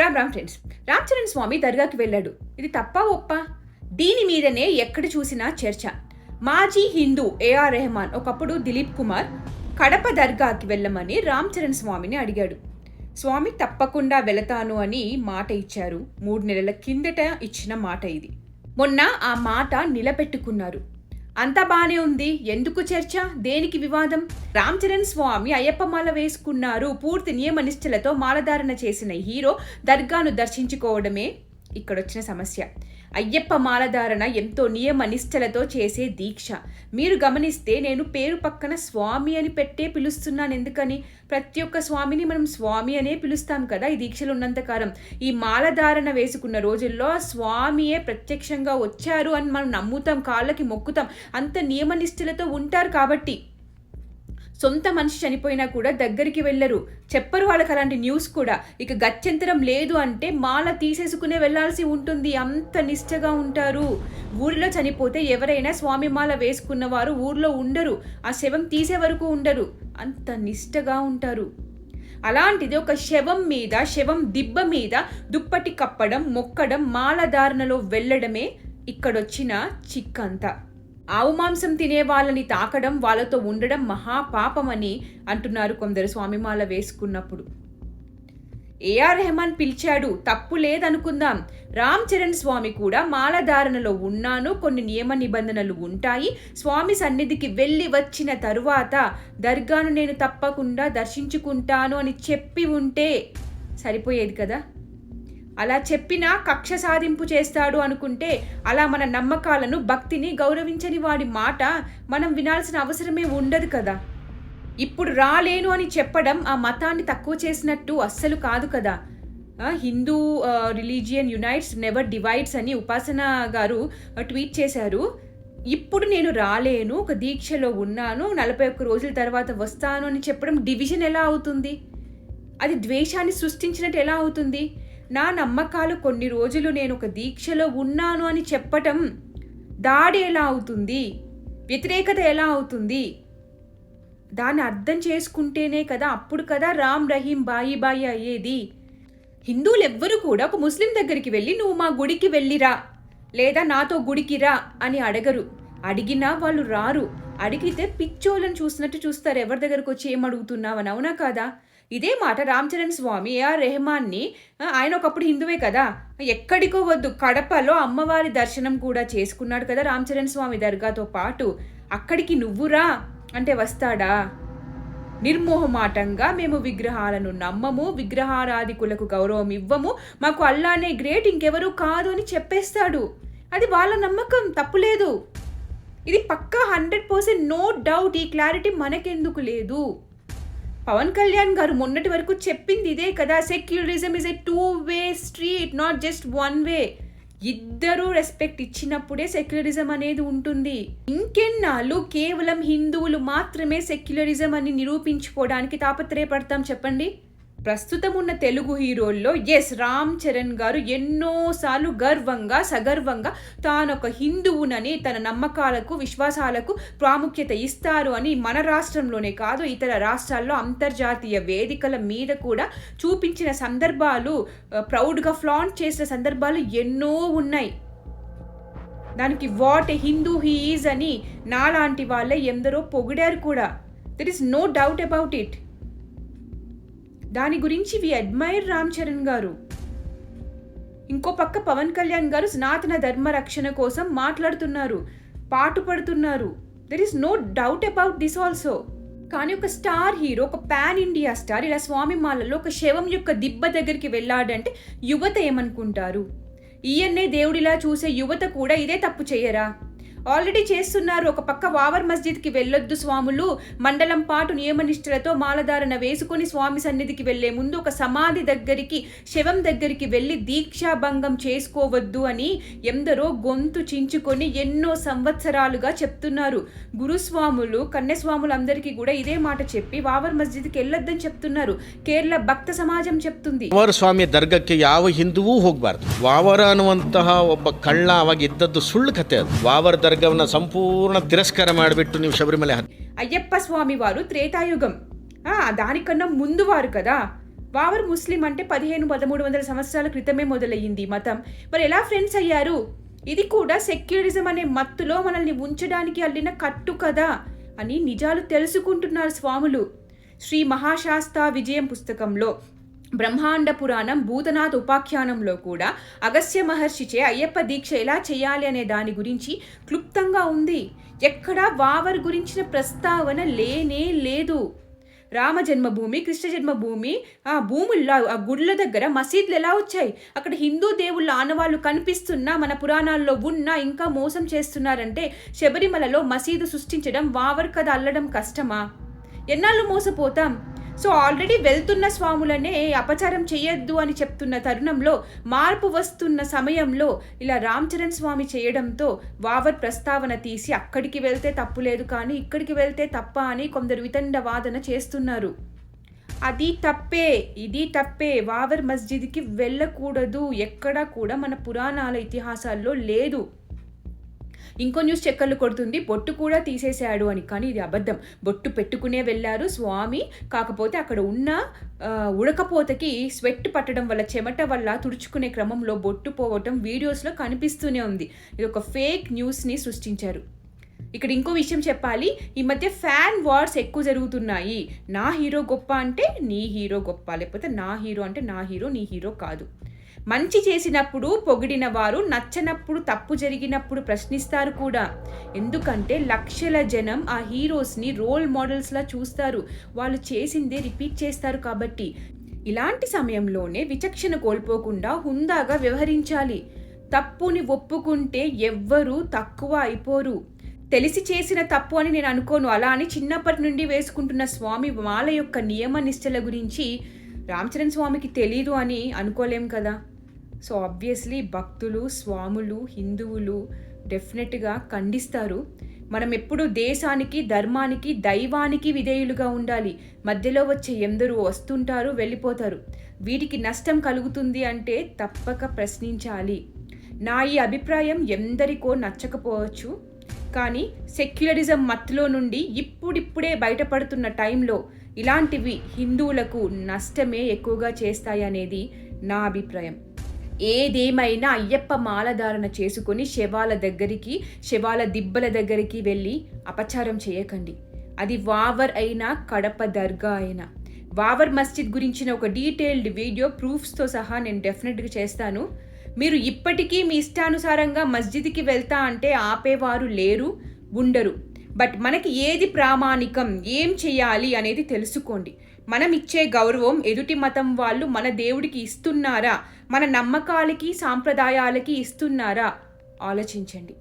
Ram Ram friends Ram Charan స్వామి దర్గాకి వెళ్ళాడు. ఇది తప్ప ఒప్ప? దీని మీదనే ఎక్కడ చూసినా చర్చ. మాజీ హిందూ ఏఆర్ రెహమాన్ ఒకప్పుడు దిలీప్ కుమార్ కడప దర్గాకి వెళ్ళమని రామ్ చరణ్ స్వామిని అడిగాడు. స్వామి తప్పకుండా వెళతాను అని మాట ఇచ్చారు. మూడు నెలల కిందట ఇచ్చిన మాట ఇది. మొన్న ఆ మాట నిలబెట్టుకున్నారు. అంతా బానే ఉంది. ఎందుకు చర్చ? దేనికి వివాదం? రామ్ చరణ్ స్వామి అయ్యప్ప మాల వేసుకున్నారు. పూర్తి నియమ నిష్ఠలతో మాలధారణ చేసిన హీరో దర్గాను దర్శించుకోవడమే ఇక్కడొచ్చిన సమస్య. అయ్యప్ప మాలధారణ ఎంతో నియమ నిష్టలతో చేసే దీక్ష. మీరు గమనిస్తే నేను పేరు పక్కన స్వామి అని పెట్టే పిలుస్తున్నాను ఎందుకని? ప్రతి ఒక్క స్వామిని మనం స్వామి అనే పిలుస్తాం కదా ఈ దీక్షలు ఉన్నంతకాలం. ఈ మాలధారణ వేసుకున్న రోజుల్లో స్వామియే ప్రత్యక్షంగా వచ్చారు అని మనం నమ్ముతాం కాళ్ళకి మొక్కుతాం. అంత నియమనిష్టలతో ఉంటారు కాబట్టి. సొంత మనిషి చనిపోయినా కూడా దగ్గరికి వెళ్ళరు. చెప్పరు వాళ్ళకి అలాంటి న్యూస్ కూడా. ఇక గత్యంతరం లేదు అంటే మాల తీసేసుకునే వెళ్ళాల్సి ఉంటుంది. అంత నిష్టగా ఉంటారు. ఊరిలో చనిపోతే ఎవరైనా స్వామి మాల వేసుకున్న వారు ఊర్లో ఉండరు. ఆ శవం తీసే వరకు ఉండరు. అంత నిష్టగా ఉంటారు. అలాంటిది ఒక శవం మీద శవం దిబ్బ మీద దుప్పటి కప్పడం మొక్కడం మాలధారణలో వెళ్ళడమే ఇక్కడొచ్చిన చిక్కంతా. ఆవు మాంసం తినే వాళ్ళని తాకడం వాళ్ళతో ఉండడం మహాపాపమని అంటున్నారు కొందరు స్వామిమాల వేసుకున్నప్పుడు. ఏఆర్ రెహమాన్ పిలిచాడు తప్పు లేదనుకుందాం. రామ్ చరణ్ స్వామి కూడా మాలధారణలో ఉన్నాను కొన్ని నియమ నిబంధనలు ఉంటాయి. స్వామి సన్నిధికి వెళ్ళి వచ్చిన తరువాత దర్గాను నేను తప్పకుండా దర్శించుకుంటాను అని చెప్పి ఉంటే సరిపోయేది కదా? అలా చెప్పినా కక్ష సాధింపు చేస్తాడు అనుకుంటే అలా మన నమ్మకాలను భక్తిని గౌరవించని వాడి మాట మనం వినాల్సిన అవసరమే ఉండదు కదా. ఇప్పుడు రాలేను అని చెప్పడం ఆ మతాన్ని తక్కువ చేసినట్టు అస్సలు కాదు కదా. Hindu religion unites never divides అని ఉపాసన గారు ట్వీట్ చేశారు. ఇప్పుడు నేను రాలేను ఒక దీక్షలో ఉన్నాను నలభై ఒక్క రోజుల తర్వాత వస్తాను అని చెప్పడం డివిజన్ ఎలా అవుతుంది? అది ద్వేషాన్ని సృష్టించినట్టు ఎలా అవుతుంది? నా నమ్మకాలు కొన్ని రోజులు నేను ఒక దీక్షలో ఉన్నాను అని చెప్పటం దాడి ఎలా అవుతుంది? వ్యతిరేకత ఎలా అవుతుంది? దాన్ని అర్థం చేసుకుంటేనే కదా అప్పుడు కదా రామ్ రహీం బాయి బాయి అయ్యేది. హిందువులు ఎవ్వరూ కూడా ఒక ముస్లిం దగ్గరికి వెళ్ళి నువ్వు మా గుడికి వెళ్ళిరా లేదా నాతో గుడికి రా అని అడగరు. అడిగినా వాళ్ళు రారు. అడిగితే పిచ్చోళ్ళని చూసినట్టు చూస్తారు. ఎవరి దగ్గరకు వచ్చి ఏం అడుగుతున్నావని అవునా కాదా? ఇదే మాట రామ్ చరణ్ స్వామి ఏఆర్ రెహమాన్ని ఆయన ఒకప్పుడు హిందువే కదా. ఎక్కడికో వద్దు కడపలో అమ్మవారి దర్శనం కూడా చేసుకున్నాడు కదా రామ్ చరణ్ స్వామి దర్గాతో పాటు. అక్కడికి నువ్వురా అంటే వస్తాడా? నిర్మోహమాటంగా మేము విగ్రహాలను నమ్మము విగ్రహారాధికులకు గౌరవం ఇవ్వము మాకు అల్లానే గ్రేట్ ఇంకెవరూ కాదు అని చెప్పేస్తాడు. అది వాళ్ళ నమ్మకం తప్పులేదు ఇది పక్కా హండ్రెడ్ పర్సెంట్ నో డౌట్ ఈ క్లారిటీ మనకెందుకు లేదు? పవన్ కళ్యాణ్ గారు మొన్నటి వరకు చెప్పింది ఇదే కదా secularism is a two way street not just one way ఇద్దరూ రెస్పెక్ట్ ఇచ్చినప్పుడే సెక్యులరిజం అనేది ఉంటుంది. ఇంకెన్నాళ్ళు కేవలం హిందువులు మాత్రమే సెక్యులరిజం అని నిరూపించుకోవడానికి తాపత్రయపడతాం చెప్పండి? ప్రస్తుతం ఉన్న తెలుగు హీరోల్లో ఎస్ రామ్ చరణ్ గారు ఎన్నోసార్లు గర్వంగా సగర్వంగా తానొక హిందువునని తన నమ్మకాలకు విశ్వాసాలకు ప్రాముఖ్యత ఇస్తారు అని మన రాష్ట్రంలోనే కాదు ఇతర రాష్ట్రాల్లో అంతర్జాతీయ వేదికల మీద కూడా చూపించిన సందర్భాలు ప్రౌడ్గా ఫ్లాంట్ చేసిన సందర్భాలు ఎన్నో ఉన్నాయి. దానికి what a Hindu he is అని నాలాంటి వాళ్ళే ఎందరో పొగిడారు కూడా. There is no doubt about it దాని గురించి వి అడ్మైర్ రామ్ చరణ్ గారు. ఇంకో పక్క పవన్ కళ్యాణ్ గారు సనాతన ధర్మ రక్షణ కోసం మాట్లాడుతున్నారు పాటుపడుతున్నారు there is no doubt about this also కానీ ఒక స్టార్ హీరో ఒక పాన్ ఇండియా స్టార్ ఇలా స్వామి మాలలో ఒక శవం యొక్క దిబ్బ దగ్గరికి వెళ్ళాడంటే యువత ఏమనుకుంటారు? ఈయన్నే దేవుడిలా చూసే యువత కూడా ఇదే తప్పు చేయరా? ఆల్రెడీ చేస్తున్నారు ఒక పక్క వావర్ మస్జిద్కి వెళ్ళొద్దు స్వాములు మండలం పాటు నియమనిష్టలతో మాలధారణ వేసుకొని స్వామి సన్నిధికి వెళ్లే ముందు ఒక సమాధి దగ్గరికి శవం దగ్గరికి వెళ్ళి దీక్షాభంగం చేసుకోవద్దు అని ఎందరో గొంతు చించుకొని ఎన్నో సంవత్సరాలుగా చెప్తున్నారు గురుస్వాములు కన్యస్వాములు అందరికీ కూడా ఇదే మాట చెప్పి వావర్ మస్జిద్కి వెళ్ళొద్దని చెప్తున్నారు కేరళ భక్త సమాజం చెప్తుంది ವಾವರ ಸ್ವಾಮಿಯ ದರ್ಗಕ್ಕೆ ಯಾವ ಹಿಂದುವೂ ಹೋಗಬಾರ್ದು ವಾವರ ಅನ್ನುವಂತಹ ಒಬ್ಬ ಕಳ್ಳ ಅವಾಗ ಇದ್ದದ್ದು ಸುಳ್ಳು ಕತೆ ಅದು ವಾವರ ದರ್ಗವನ್ನ ಸಂಪೂರ್ಣ ತಿರಸ್ಕಾರ ಮಾಡಿಬಿಟ್ಟು ನೀವು ಶಬರಿಮಲೆ ಹತ್ತಿ అయ్యప్ప స్వామి వారు త్రేతాయుగం ఆ, దానికన్నా ముందు వారు కదా వావర్ ముస్లిం అంటే పదిహేను పదమూడు వందల సంవత్సరాల క్రితమే మొదలయ్యింది ఈ మతం మరి ఎలా ఫ్రెండ్స్ అయ్యారు ఇది కూడా సెక్యులరిజం అనే మత్తులో మనల్ని ఉంచడానికి అల్లిన కట్టు కదా అని నిజాలు తెలుసుకుంటున్నారు స్వాములు శ్రీ మహాశాస్త విజయం పుస్తకంలో బ్రహ్మాండ పురాణం భూతనాథ్ ఉపాఖ్యానంలో కూడా అగస్త్య మహర్షిచే అయ్యప్ప దీక్ష ఎలా చేయాలి అనే దాని గురించి క్లుప్తంగా ఉంది. ఎక్కడా వావర్ గురించిన ప్రస్తావన లేనే లేదు. రామ జన్మభూమి కృష్ణ జన్మభూమి ఆ భూముల్లో ఆ గుళ్ళ దగ్గర మసీదులు ఎలా వచ్చాయి? అక్కడ హిందూ దేవుళ్ళ ఆనవాళ్ళు కనిపిస్తున్నా మన పురాణాల్లో ఉన్నా ఇంకా మోసం చేస్తున్నారంటే శబరిమలలో మసీదు సృష్టించడం వావర్ కథ అల్లడం కష్టమా? ఎన్నాళ్ళు మోసపోతాం? సో ఆల్రెడీ వెళ్తున్న స్వాములనే అపచారం చేయొద్దు అని చెప్తున్న తరుణంలో మార్పు వస్తున్న సమయంలో ఇలా రామ్ చరణ్ స్వామి చేయడంతో వావర్ ప్రస్తావన తీసి అక్కడికి వెళ్తే తప్పు లేదు కానీ ఇక్కడికి వెళ్తే తప్ప అని కొందరు వితండ వాదన చేస్తున్నారు. అది తప్పే ఇది తప్పే. వావర్ మస్జిద్కి వెళ్ళకూడదు. ఎక్కడా కూడా మన పురాణాల ఇతిహాసాల్లో లేదు. ఇంకో న్యూస్ చెక్కర్లు కొడుతుంది. బొట్టు కూడా తీసేశాడు అని. కానీ ఇది అబద్ధం. బొట్టు పెట్టుకునే వెళ్ళారు స్వామి. కాకపోతే అక్కడ ఉన్న ఉడకపోతకి స్వెట్ పట్టడం వల్ల చెమట వల్ల తుడుచుకునే క్రమంలో బొట్టు పోవటం వీడియోస్లో కనిపిస్తూనే ఉంది. ఇది ఒక ఫేక్ న్యూస్ని సృష్టించారు. ఇక్కడ ఇంకో విషయం చెప్పాలి. ఈ మధ్య ఫ్యాన్ వార్స్ ఎక్కువ జరుగుతున్నాయి. నా హీరో గొప్ప అంటే నీ హీరో గొప్ప. లేకపోతే నా హీరో అంటే నా హీరో నీ హీరో కాదు. మంచి చేసినప్పుడు పొగిడిన వారు నచ్చనప్పుడు తప్పు జరిగినప్పుడు ప్రశ్నిస్తారు కూడా. ఎందుకంటే లక్షల జనం ఆ హీరోస్ని రోల్ మోడల్స్లా చూస్తారు. వాళ్ళు చేసిందే రిపీట్ చేస్తారు కాబట్టి. ఇలాంటి సమయంలోనే విచక్షణ కోల్పోకుండా హుందాగా వ్యవహరించాలి. తప్పుని ఒప్పుకుంటే ఎవ్వరూ తక్కువ అయిపోరు. తెలిసి చేసిన తప్పు అని నేను అనుకోను. అలా అని చిన్నప్పటి నుండి వేసుకుంటున్న స్వామి మాల యొక్క నియమ నిష్టల గురించి రామచరణ్ స్వామికి తెలీదు అని అనుకోలేం కదా? సో ఆబ్వియస్లీ భక్తులు స్వాములు హిందువులు డెఫినెట్గా ఖండిస్తారు. మనం ఎప్పుడు దేశానికి ధర్మానికి దైవానికి విధేయులుగా ఉండాలి. మధ్యలో వచ్చే ఎందరూ వస్తుంటారు వెళ్ళిపోతారు. వీటికి నష్టం కలుగుతుంది అంటే తప్పక ప్రశ్నించాలి. నా ఈ అభిప్రాయం ఎందరికో నచ్చకపోవచ్చు. కానీ సెక్యులరిజం మత్తులో నుండి ఇప్పుడిప్పుడే బయటపడుతున్న టైంలో ఇలాంటివి హిందువులకు నష్టమే ఎక్కువగా చేస్తాయనేది నా అభిప్రాయం. ఏదేమైనా అయ్యప్ప మాలధారణ చేసుకొని శవాల దగ్గరికి శవాల దిబ్బల దగ్గరికి వెళ్ళి అపచారం చేయకండి. అది వావర్ అయినా కడప దర్గా అయినా. వావర్ మస్జిద్ గురించిన ఒక డీటెయిల్డ్ వీడియో ప్రూఫ్స్తో సహా నేను డెఫినెట్గా చేస్తాను. మీరు ఇప్పటికీ మీ ఇష్టానుసారంగా మస్జిద్కి వెళ్తా అంటే ఆపేవారు లేరు ఉండరు. బట్ మనకి ఏది ప్రామాణికం ఏం చేయాలి అనేది తెలుసుకోండి. మనం ఇచ్చే గౌరవం ఎదుటి మతం వాళ్ళు మన దేవుడికి ఇస్తున్నారా? మన నమ్మకాలకి సాంప్రదాయాలకి ఇస్తున్నారా? ఆలోచించండి.